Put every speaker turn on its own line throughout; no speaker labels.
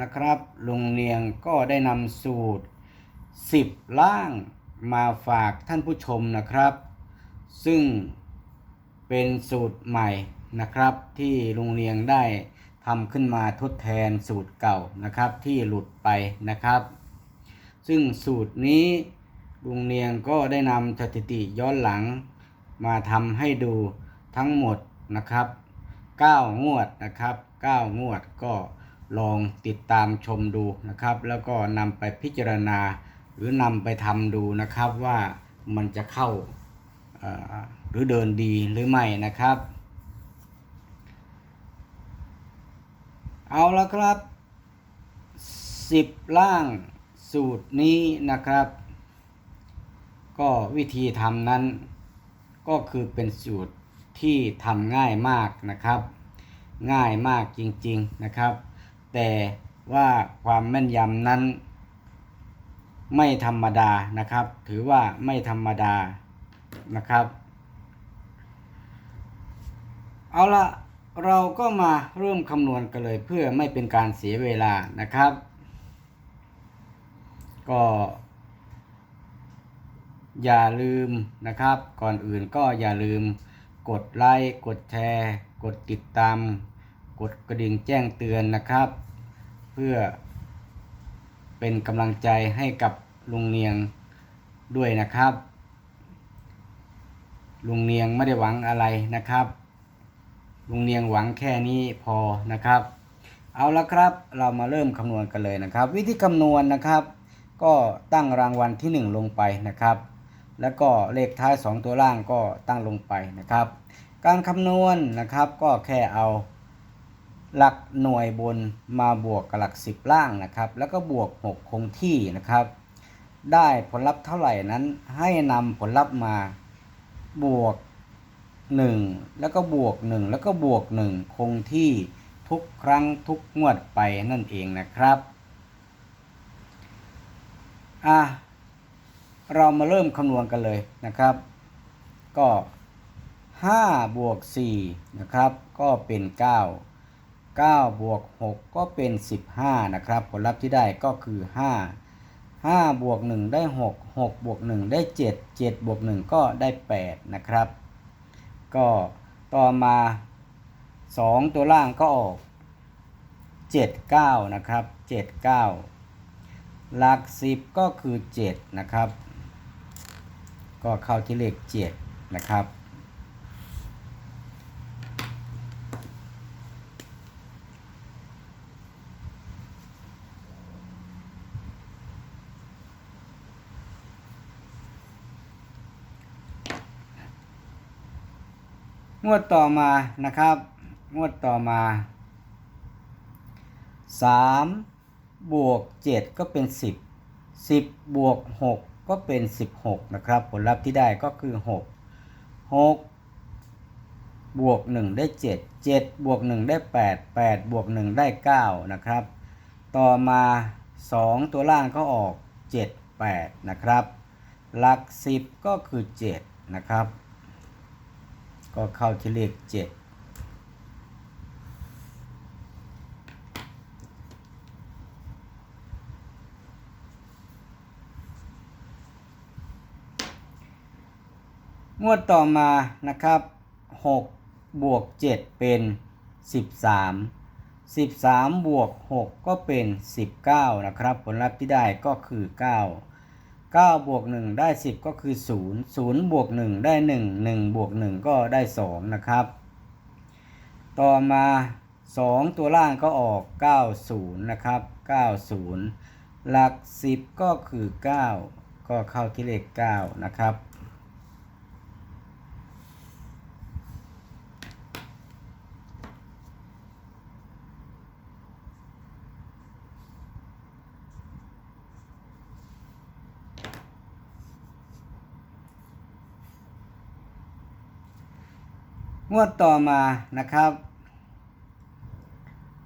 นะครับ ลุงเนียงก็ได้นำสูตร 10 ล่างมาฝากท่านผู้ชมนะครับ ซึ่งเป็นสูตรใหม่นะครับที่ลุงเนียงได้ทำขึ้นมาทดแทนสูตรเก่านะครับที่หลุดไปนะครับ ซึ่งสูตรนี้ลุงเนียงก็ได้นำสถิติย้อนหลัง มาทำให้ดูทั้งหมดนะครับ 9 งวดนะครับ 9 งวดก็ ลองติดตามชมดูนะครับ แล้วก็นำไปพิจารณา หรือนำไปทำดูนะครับว่ามันจะเข้าหรือเดินดีหรือไม่นะครับ เอาละครับ 10 ล่างสูตรนี้นะครับ ก็วิธีทำนั้นก็คือเป็นสูตรที่ทำง่ายมากนะครับ ง่ายมากจริงๆนะครับ แต่ว่าความแม่นยำนั้น ไม่ธรรมดานะครับ ถือว่าไม่ธรรมดานะครับ เอาละเราก็มาเริ่มคำนวณกันเลยเพื่อไม่เป็นการเสียเวลานะครับ ก็ อย่าลืมนะครับ ก่อนอื่นก็อย่าลืมกดไลค์กดแชร์ กดติดตาม กดกระดิ่งแจ้งเตือนนะครับ เพื่อเป็นกำลังใจให้กับลุงเนียงด้วยนะครับ ลุงเนียงไม่ได้หวังอะไรนะครับ ลุงเนียงหวังแค่นี้พอนะครับ เอาละครับเรามาเริ่มคำนวณกันเลยนะครับ วิธีคำนวณนะครับ ก็ตั้งรางวัลที่ 1 ลงไปนะครับ แล้วก็เลขท้าย 2 ตัวล่างก็ตั้งลงไปนะครับ การคำนวณนะครับก็แค่เอา หลักหน่วยบนมาบวกกับหลัก 10 ล่างนะครับ แล้วก็บวก 6 คงที่นะครับ ได้ผลลัพธ์เท่าไหร่นั้นให้นำผลลัพธ์มาบวก 1 แล้วก็บวก 1 แล้วก็บวก 1 คงที่ทุกครั้งทุกงวดไปนั่นเองนะครับอะเรามาเริ่มคำนวณกันเลยนะครับ ก็5บวก4นะครับ ก็เป็น 9 9 บวก 6 ก็เป็น 15 นะครับ ผลลัพธ์ที่ได้ก็คือ 5 5 บวก 1 ได้ 6 6 บวก 1 ได้ 7 7 บวก 1 ก็ได้ 8 นะครับ ก็ต่อมา 2 ตัวล่างก็ออก 7 9 นะครับ 7 9 หลัก 10 ก็คือ 7 นะครับ ก็เข้าที่เลข 7 นะครับ งวดต่อมานะครับ งวดต่อมา3บวก7ก็เป็น 10 10บวก6ก็เป็น 16 นะครับ ผลลัพธ์ที่ได้ก็คือ 6 6 บวก 1 ได้ 7 7 บวก 1 ได้ 8 8 บวก 1 ได้ 9 นะครับ ต่อมา 2 ตัวล่างก็ออก 7 8 นะครับ หลัก 10 ก็คือ 7 นะครับ ก็เข้าที่เลข7งวดต่อมานะครับ6บวก7เป็น 13 13บวก6ก็เป็น 19 นะครับ ผลลัพธ์ที่ได้ก็คือ 9 9บวก1ได้ 10 ก็คือ 0 0บวก1ได้ 1 1บวก1ก็ได้ 2 นะครับ ต่อมา 2 ตัวล่างก็ออก 90 นะครับ 90 หลัก 10 ก็คือ 9 ก็เข้าที่เลข 9 นะครับ งวดต่อมานะครับ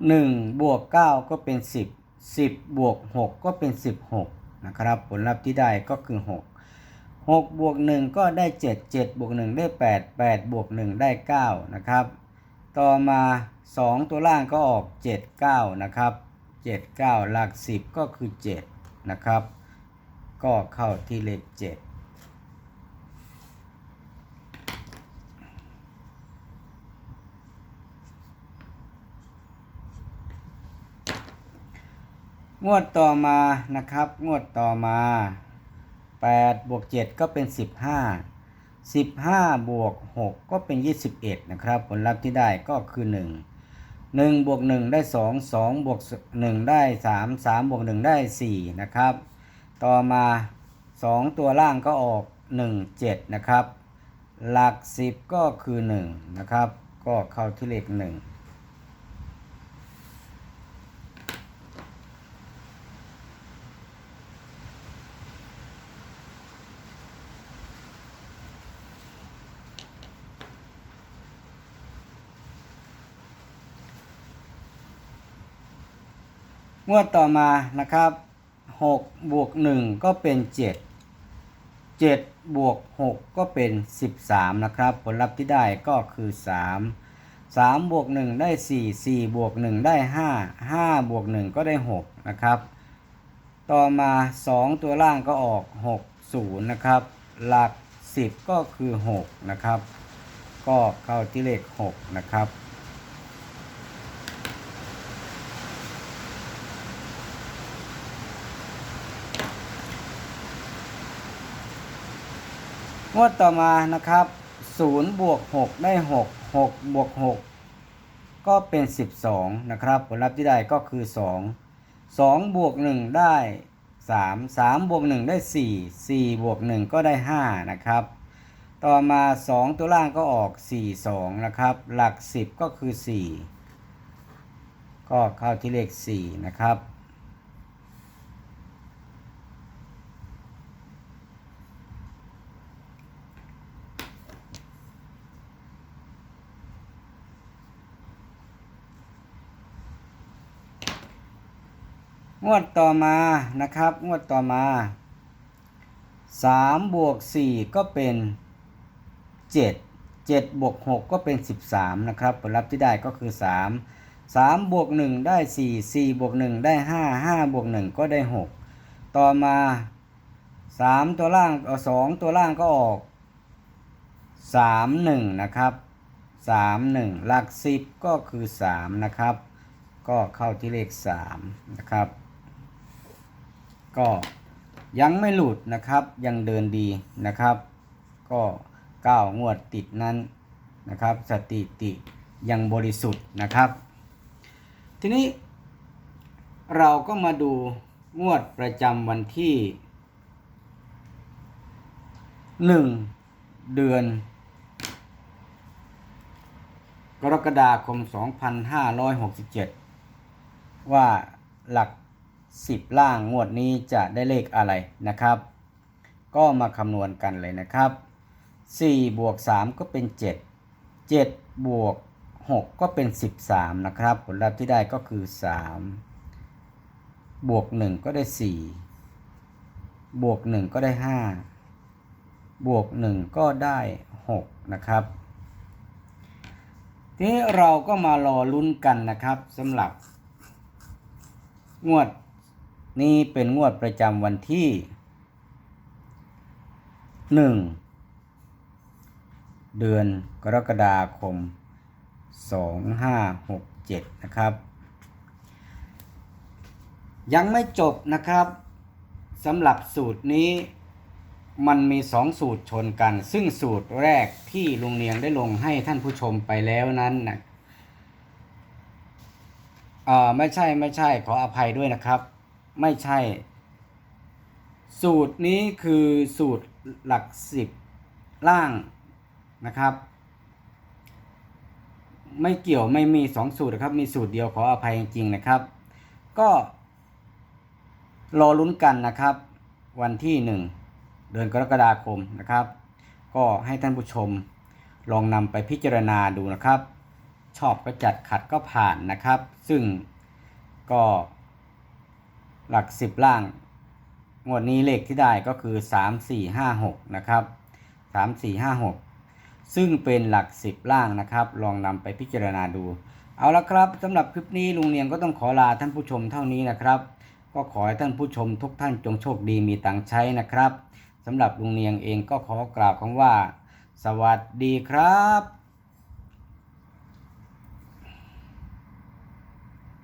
1บวก9ก็เป็น 10 10บวก6ก็เป็น 16นะครับผลลัพธ์ที่ได้ก็คือ 6 6บวก1ก็ได้ 7 7บวก1ได้ 8 8บวก1ได้9นะครับต่อมา 2 ตัวล่างก็ออก 7 9นะครับ7 9หลัก 10 ก็คือ 7 นะครับ ก็เข้าที่เลข 7 งวดต่อมานะครับ งวดต่อมา8บวก7ก็เป็น 15 15บวก6ก็เป็น 21 นะครับ ผลลัพธ์ที่ได้ก็คือ 1 1บวก1ได้ 2 2บวก1ได้ 3 3บวก1ได้ 4 นะครับ ต่อมา 2 ตัวล่างก็ออก 1 7 นะครับ หลัก 10 ก็คือ 1 นะครับ ก็เข้าที่เลข 1 งวดต่อมานะครับ6บวก1ก็เป็น 7 7บวก6ก็เป็น 13 นะครับ ผลลัพธ์ที่ได้ก็คือ 3 3บวก1ได้ 4 4บวก1ได้ 5 5บวก1ก็ได้ 6 นะครับ ต่อมา 2 ตัวล่างก็ออก 6 0 นะครับ หลัก 10 ก็คือ 6 นะครับ ก็เข้าที่เลข 6 นะครับ งวดต่อมานะครับ0บวก6ได้ 6 6บวก6ก็เป็น 12 นะครับ ผลลัพธ์ที่ได้ก็คือ 2 2บวก1ได้ 3 3บวก1ได้ 4 4บวก1ก็ได้ 5 นะครับ ต่อมา 2 ตัวล่างก็ออก 4 2 นะครับ หลัก 10 ก็คือ 4 ก็เข้าที่เลข 4 นะครับ งวดต่อมานะครับ งวดต่อมา3บวก4ก็เป็น 7 7บวก6ก็เป็น 13 นะครับ ผลลัพธ์ที่ได้ก็คือ 3 3บวก1ได้ 4 4บวก1ได้ 5 5บวก1ก็ได้ 6 ต่อมา 3 ตัวล่างเอา2ตัวล่างก็ออก 3 1 นะครับ 3 1 หลัก 10 ก็คือ 3 นะครับ ก็เข้าที่เลข 3 นะครับ ก็ยังไม่หลุดนะครับยังเดินดีนะครับ ก็ก้าวงวดติดนั้นนะครับสถิติยังบริสุทธิ์นะครับ ทีนี้เราก็มาดูงวดประจำวันที่ 1 เดือน กรกฎาคม 2567 ว่าหลัก 10 ล่างงวดนี้จะได้เลขอะไรนะครับ ก็มาคำนวณกันเลยนะครับ4บวก3ก็เป็น 7 7บวก6ก็เป็น 13 นะครับ ผลลัพธ์ที่ได้ก็คือ 3 บวก 1 ก็ได้ 4 บวก 1 ก็ได้ 5 บวก 1 ก็ได้ 6 นะครับทีนี้เราก็มารอลุ้นกันนะครับสำหรับงวด นี้เป็นงวดประจำวันที่ 1 เดือนกรกฎาคม 2567 นะครับ ยังไม่จบนะครับสำหรับสูตรนี้มันมีสองสูตรชนกัน ซึ่งสูตรแรกที่ลุงเนียงได้ลงให้ท่านผู้ชมไปแล้วนั้นนะเอ่อไม่ใช่ไม่ใช่ขออภัยด้วยนะครับ ไม่ใช่ สูตรนี้คือสูตรหลักสิบล่างนะครับ ไม่เกี่ยวไม่มีสองสูตรนะครับ มีสูตรเดียวขออภัยจริงๆนะครับ ก็รอลุ้นกันนะครับ วันที่หนึ่งเดือนกรกฎาคมนะครับ ก็ให้ท่านผู้ชมลองนำไปพิจารณาดูนะครับ ชอบก็จัดขัดก็ผ่านนะครับ ซึ่งก็ หลัก 10 ล่าง งวดนี้เลขที่ได้ก็คือ 3 4 5 6 นะครับ 3 4 5 6 ซึ่งเป็นหลัก 10 ล่างนะครับ ลองนำไปพิจารณาดู เอาละครับสำหรับคลิปนี้ลุงเนียงก็ต้องขอลาท่านผู้ชมเท่านี้นะครับ ก็ขอให้ท่านผู้ชมทุกท่านจงโชคดีมีตังใช้นะครับสำหรับลุงเนียงเองก็ขอกล่าวคำว่า สวัสดีครับ